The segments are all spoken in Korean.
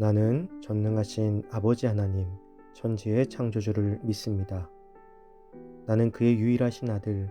나는 전능하신 아버지 하나님, 천지의 창조주를 믿습니다. 나는 그의 유일하신 아들,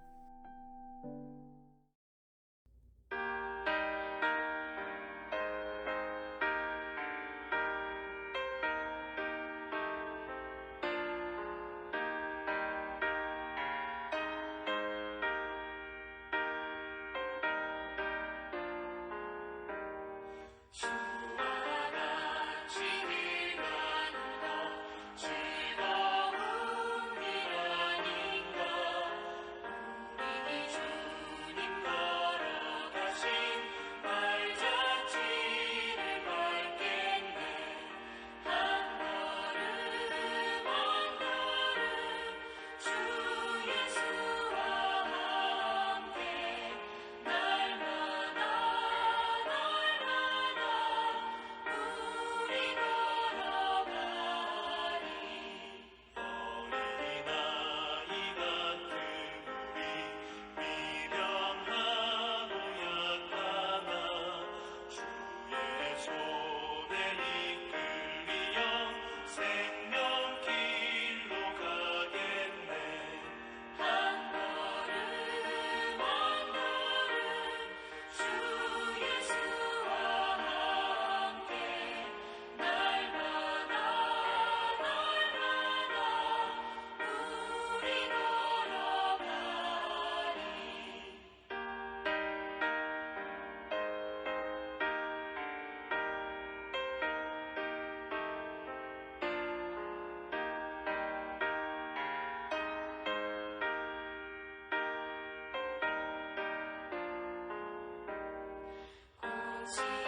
see.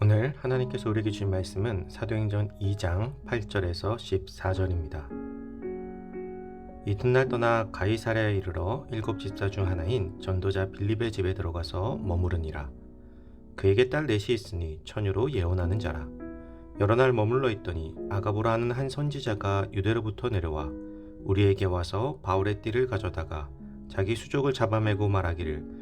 오늘 하나님께서 우리에게 주신 말씀은 사도행전 2장 8절에서 14절입니다. 이튿날 떠나 가이사랴에 이르러 일곱 집사 중 하나인 전도자 빌립의 집에 들어가서 머무르니라. 그에게 딸 넷이 있으니 처녀로 예언하는 자라. 여러 날 머물러 있더니 아가보라 하는 한 선지자가 유대로부터 내려와 우리에게 와서 바울의 띠를 가져다가 자기 수족을 잡아매고 말하기를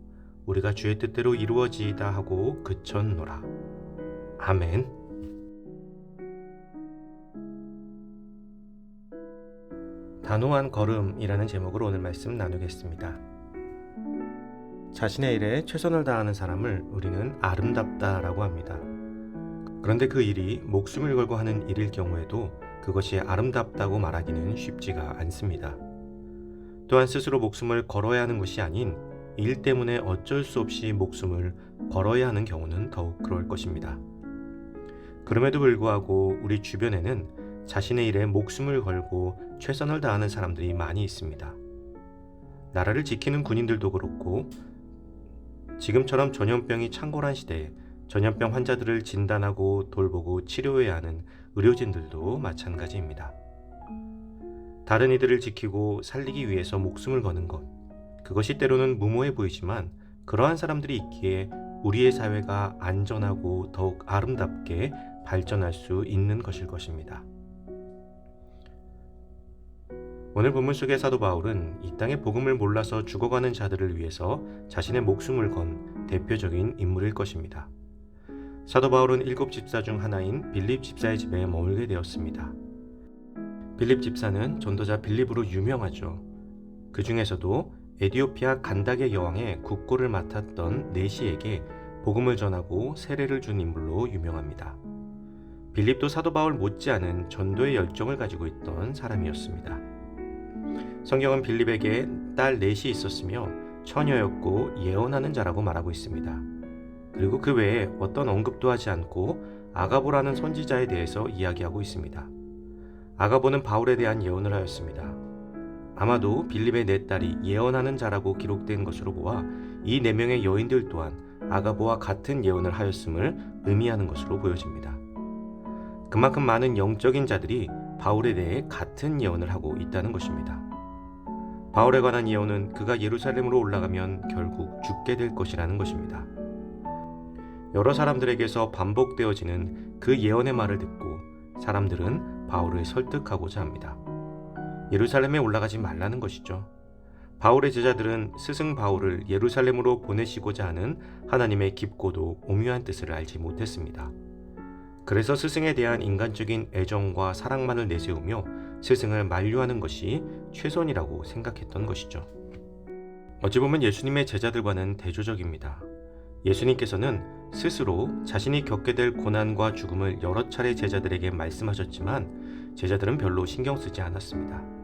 우리가 주의 뜻대로 이루어지이다 하고 그쳤노라 아멘 단호한 걸음이라는 제목으로 오늘 말씀 나누겠습니다. 자신의 일에 최선을 다하는 사람을 우리는 아름답다라고 합니다. 그런데 그 일이 목숨을 걸고 하는 일일 경우에도 그것이 아름답다고 말하기는 쉽지가 않습니다. 또한 스스로 목숨을 걸어야 하는 것이 아닌 일 때문에 어쩔 수 없이 목숨을 걸어야 하는 경우는 더욱 그럴 것입니다. 그럼에도 불구하고 우리 주변에는 자신의 일에 목숨을 걸고 최선을 다하는 사람들이 많이 있습니다. 나라를 지키는 군인들도 그렇고 지금처럼 전염병이 창궐한 시대에 전염병 환자들을 진단하고 돌보고 치료해야 하는 의료진들도 마찬가지입니다. 다른 이들을 지키고 살리기 위해서 목숨을 거는 것, 그것이 때로는 무모해 보이지만 그러한 사람들이 있기에 우리의 사회가 안전하고 더욱 아름답게 발전할 수 있는 것일 것입니다. 오늘 본문 속의 사도 바울은 이 땅의 복음을 몰라서 죽어가는 자들을 위해서 자신의 목숨을 건 대표적인 인물일 것입니다. 사도 바울은 일곱 집사 중 하나인 빌립 집사의 집에 머물게 되었습니다. 빌립 집사는 전도자 빌립으로 유명하죠. 그 중에서도 에디오피아 간닥의 여왕의 국고를 맡았던 네시에게 복음을 전하고 세례를 준 인물로 유명합니다. 빌립도 사도 바울 못지않은 전도의 열정을 가지고 있던 사람이었습니다. 성경은 빌립에게 딸 넷이 있었으며 처녀였고 예언하는 자라고 말하고 있습니다. 그리고 그 외에 어떤 언급도 하지 않고 아가보라는 선지자에 대해서 이야기하고 있습니다. 아가보는 바울에 대한 예언을 하였습니다. 아마도 빌립의 네 딸이 예언하는 자라고 기록된 것으로 보아 이 네 명의 여인들 또한 아가보와 같은 예언을 하였음을 의미하는 것으로 보여집니다. 그만큼 많은 영적인 자들이 바울에 대해 같은 예언을 하고 있다는 것입니다. 바울에 관한 예언은 그가 예루살렘으로 올라가면 결국 죽게 될 것이라는 것입니다. 여러 사람들에게서 반복되어지는 그 예언의 말을 듣고 사람들은 바울을 설득하고자 합니다. 예루살렘에 올라가지 말라는 것이죠. 바울의 제자들은 스승 바울을 예루살렘으로 보내시고자 하는 하나님의 깊고도 오묘한 뜻을 알지 못했습니다. 그래서 스승에 대한 인간적인 애정과 사랑만을 내세우며 스승을 만류하는 것이 최선이라고 생각했던 것이죠. 어찌 보면 예수님의 제자들과는 대조적입니다. 예수님께서는 스스로 자신이 겪게 될 고난과 죽음을 여러 차례 제자들에게 말씀하셨지만 제자들은 별로 신경 쓰지 않았습니다.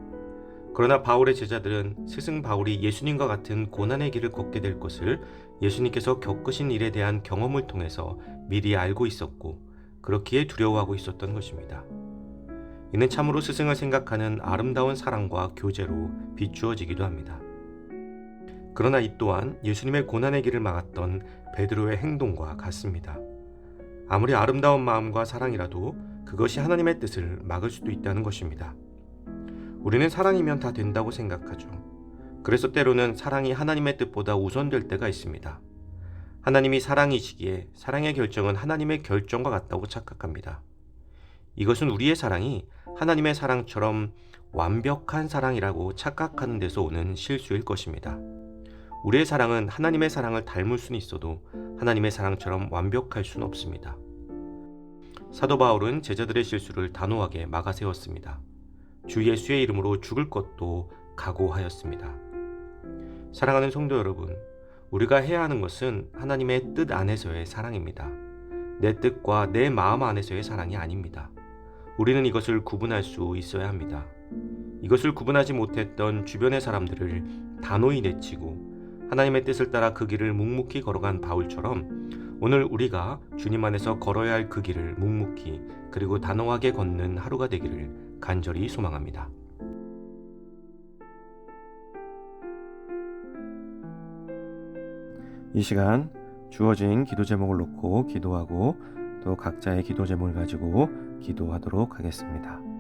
그러나 바울의 제자들은 스승 바울이 예수님과 같은 고난의 길을 걷게 될 것을 예수님께서 겪으신 일에 대한 경험을 통해서 미리 알고 있었고 그렇기에 두려워하고 있었던 것입니다. 이는 참으로 스승을 생각하는 아름다운 사랑과 교제로 비추어지기도 합니다. 그러나 이 또한 예수님의 고난의 길을 막았던 베드로의 행동과 같습니다. 아무리 아름다운 마음과 사랑이라도 그것이 하나님의 뜻을 막을 수도 있다는 것입니다. 우리는 사랑이면 다 된다고 생각하죠. 그래서 때로는 사랑이 하나님의 뜻보다 우선될 때가 있습니다. 하나님이 사랑이시기에 사랑의 결정은 하나님의 결정과 같다고 착각합니다. 이것은 우리의 사랑이 하나님의 사랑처럼 완벽한 사랑이라고 착각하는 데서 오는 실수일 것입니다. 우리의 사랑은 하나님의 사랑을 닮을 수는 있어도 하나님의 사랑처럼 완벽할 수는 없습니다. 사도 바울은 제자들의 실수를 단호하게 막아세웠습니다. 주 예수의 이름으로 죽을 것도 각오하였습니다. 사랑하는 성도 여러분, 우리가 해야 하는 것은 하나님의 뜻 안에서의 사랑입니다. 내 뜻과 내 마음 안에서의 사랑이 아닙니다. 우리는 이것을 구분할 수 있어야 합니다. 이것을 구분하지 못했던 주변의 사람들을 단호히 내치고 하나님의 뜻을 따라 그 길을 묵묵히 걸어간 바울처럼 오늘 우리가 주님 안에서 걸어야 할 그 길을 묵묵히 그리고 단호하게 걷는 하루가 되기를 간절히 소망합니다. 이 시간 주어진 기도 제목을 놓고 기도하고 또 각자의 기도 제목을 가지고 기도하도록 하겠습니다.